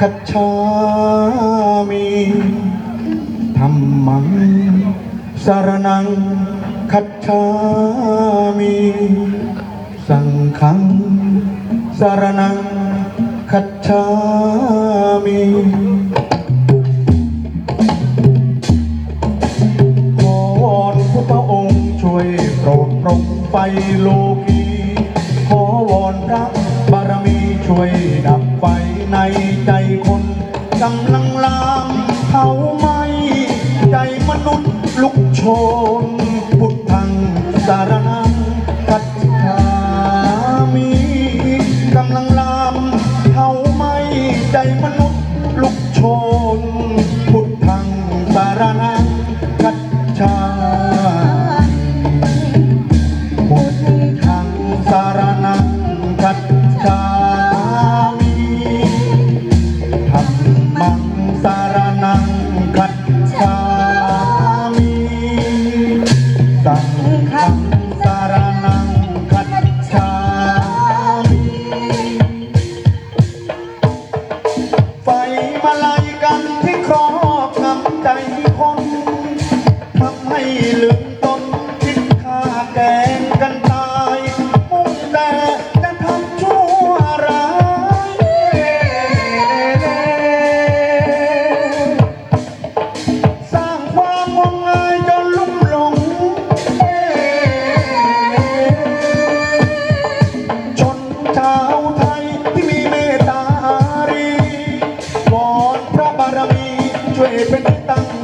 คัจฉามิธรรมังสารนังคัจฉามิสังฆังสารนังคัจฉามิขอวอนพุทธองค์ช่วยโปรดปรงไฟโลกี ช่วยดับไฟในใจคนกำลังลามเผาไหมใจมนุษย์ลุกโชน พุทธังสารนังคัจฉามิกำลังลามเผาไหมใจมนุษย์ลุกโชน พุทธังสารนังคัจฉาพุทธังสารนังคัจฉา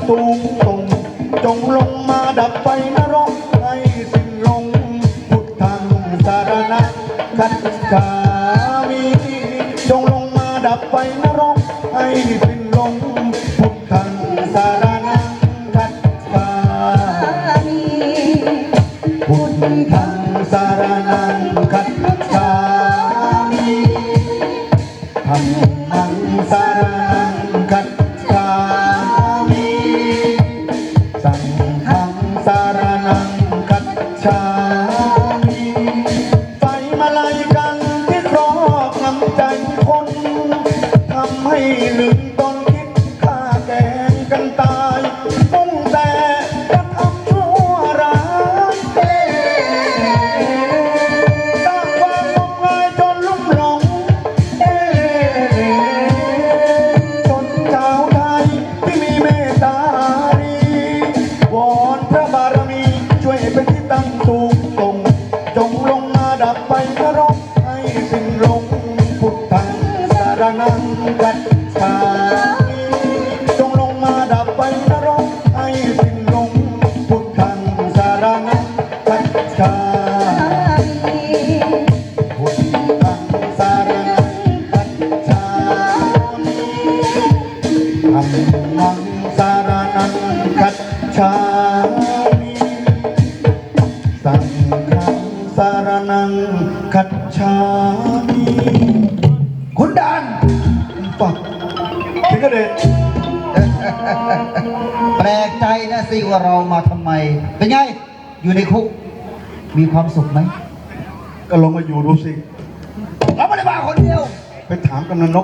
สูงส่งจงลงมาดับไฟนรกให้สิ้นลงพุทธังสารนังคัจฉามิจงลงมาดับไฟนรกให้สิ้นลงพุทธังสารนังคัจฉามิพุทธังสารนังคัจฉามิธัมมังสารนัง สังฆังสารนังกัจฉามิไฟมาลายกันที่ครอบงำใจคนทำให้ลืมต้น ดับไฟนรกให้สิ้นลงพุทธังสารนังกัจฉาจงลงมาดับไฟนรกให้สิ้นลงพุทธังสารนังกัจฉามิพุทธังสารนังคัจฉามิธัมมังสารนังคัจฉาสังารนังคัจฉามิคุณดานปักถึงกระเด็นแปลกใจนะสิว่าเรามาทำไม เป็นไง อยู่ในคุก มีความสุขไหม ก็ลองมาอยู่ดูสิ เราไม่ได้มาคนเดียว ไปถามกำนันนก